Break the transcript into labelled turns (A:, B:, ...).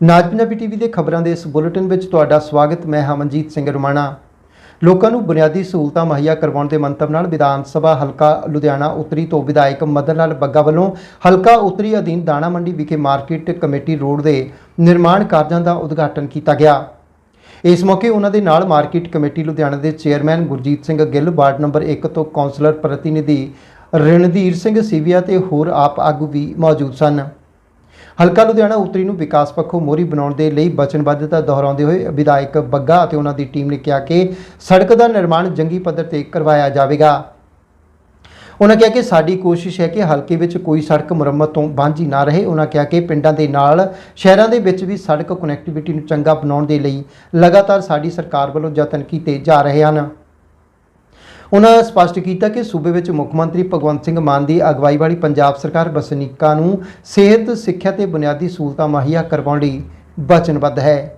A: ਨਾਜ Punjabi TV ਦੇ ਖਬਰਾਂ ਦੇ ਇਸ ਬੁਲੇਟਿਨ ਵਿੱਚ ਤੁਹਾਡਾ ਸਵਾਗਤ, ਮੈਂ ਹਮਨਜੀਤ ਸਿੰਘ ਰੁਮਾਣਾ। ਲੋਕਾਂ ਨੂੰ ਬੁਨਿਆਦੀ ਸਹੂਲਤਾਂ ਮੁਹੱਈਆ ਕਰਵਾਉਣ ਦੇ ਮੰਤਵ ਨਾਲ ਵਿਧਾਨ ਸਭਾ ਹਲਕਾ ਲੁਧਿਆਣਾ ਉੱਤਰੀ ਤੋਂ ਵਿਧਾਇਕ ਮਦਨ ਲਾਲ ਬੱਗਾ ਵੱਲੋਂ ਹਲਕਾ ਉੱਤਰੀ ਅਧੀਨ ਦਾਣਾ ਮੰਡੀ ਵਿਖੇ ਮਾਰਕੀਟ ਕਮੇਟੀ ਰੋਡ ਦੇ ਨਿਰਮਾਣ ਕਾਰਜਾਂ ਦਾ ਉਦਘਾਟਨ ਕੀਤਾ ਗਿਆ। ਇਸ ਮੌਕੇ ਉਹਨਾਂ ਦੇ ਨਾਲ ਮਾਰਕੀਟ ਕਮੇਟੀ ਲੁਧਿਆਣਾ ਦੇ chairman Gurjeet Singh Gill, ward number 1 ਤੋਂ ਕੌਂਸਲਰ ਪ੍ਰਤੀਨਿਧੀ ਰਣਧੀਰ ਸਿੰਘ ਸੀਵੀਆ ਤੇ ਹੋਰ ਆਪ ਆਗੂ ਵੀ ਮੌਜੂਦ ਸਨ। ਹਲਕਾ ਲੁਧਿਆਣਾ ਉੱਤਰੀ ਨੂੰ ਵਿਕਾਸ ਪੱਖੋਂ ਮੋਹਰੀ ਬਣਾਉਣ ਦੇ ਲਈ ਵਚਨਬੱਧਤਾ ਦੁਹਰਾਉਂਦੇ ਹੋਏ ਵਿਧਾਇਕ ਬੱਗਾ ਅਤੇ ਉਹਨਾਂ ਦੀ ਟੀਮ ਨੇ ਕਿਹਾ ਕਿ ਸੜਕ ਦਾ ਨਿਰਮਾਣ ਜੰਗੀ ਪੱਧਰ ਤੇ ਕਰਵਾਇਆ ਜਾਵੇਗਾ। ਉਹਨਾਂ ਕਿਹਾ ਕਿ ਸਾਡੀ ਕੋਸ਼ਿਸ਼ ਹੈ ਕਿ ਹਲਕੇ ਵਿੱਚ ਕੋਈ ਸੜਕ ਮੁਰੰਮਤ ਤੋਂ ਵਾਂਝੀ ਨਾ ਰਹੇ। ਉਹਨਾਂ ਕਿਹਾ ਕਿ ਪਿੰਡਾਂ ਦੇ ਨਾਲ ਸ਼ਹਿਰਾਂ ਦੇ ਵਿੱਚ ਵੀ ਸੜਕ ਕਨੈਕਟੀਵਿਟੀ ਨੂੰ ਚੰਗਾ ਬਣਾਉਣ ਦੇ ਲਈ ਲਗਾਤਾਰ ਸਾਡੀ ਸਰਕਾਰ ਵੱਲੋਂ ਯਤਨ ਕੀਤੇ ਜਾ ਰਹੇ ਹਨ। ਉਹਨਾਂ ਸਪਸ਼ਟ ਕੀਤਾ ਕਿ ਸੂਬੇ ਵਿੱਚ ਮੁੱਖ ਮੰਤਰੀ ਭਗਵੰਤ ਸਿੰਘ ਮਾਨ ਦੀ ਅਗਵਾਈ ਵਾਲੀ ਪੰਜਾਬ ਸਰਕਾਰ ਵਸਨੀਕਾਂ ਨੂੰ ਸਿਹਤ, ਸਿੱਖਿਆ ਤੇ ਬੁਨਿਆਦੀ ਸਹੂਲਤਾਂ ਮੁਹੱਈਆ ਕਰਵਾਉਣ ਲਈ ਵਚਨਬੱਧ ਹੈ।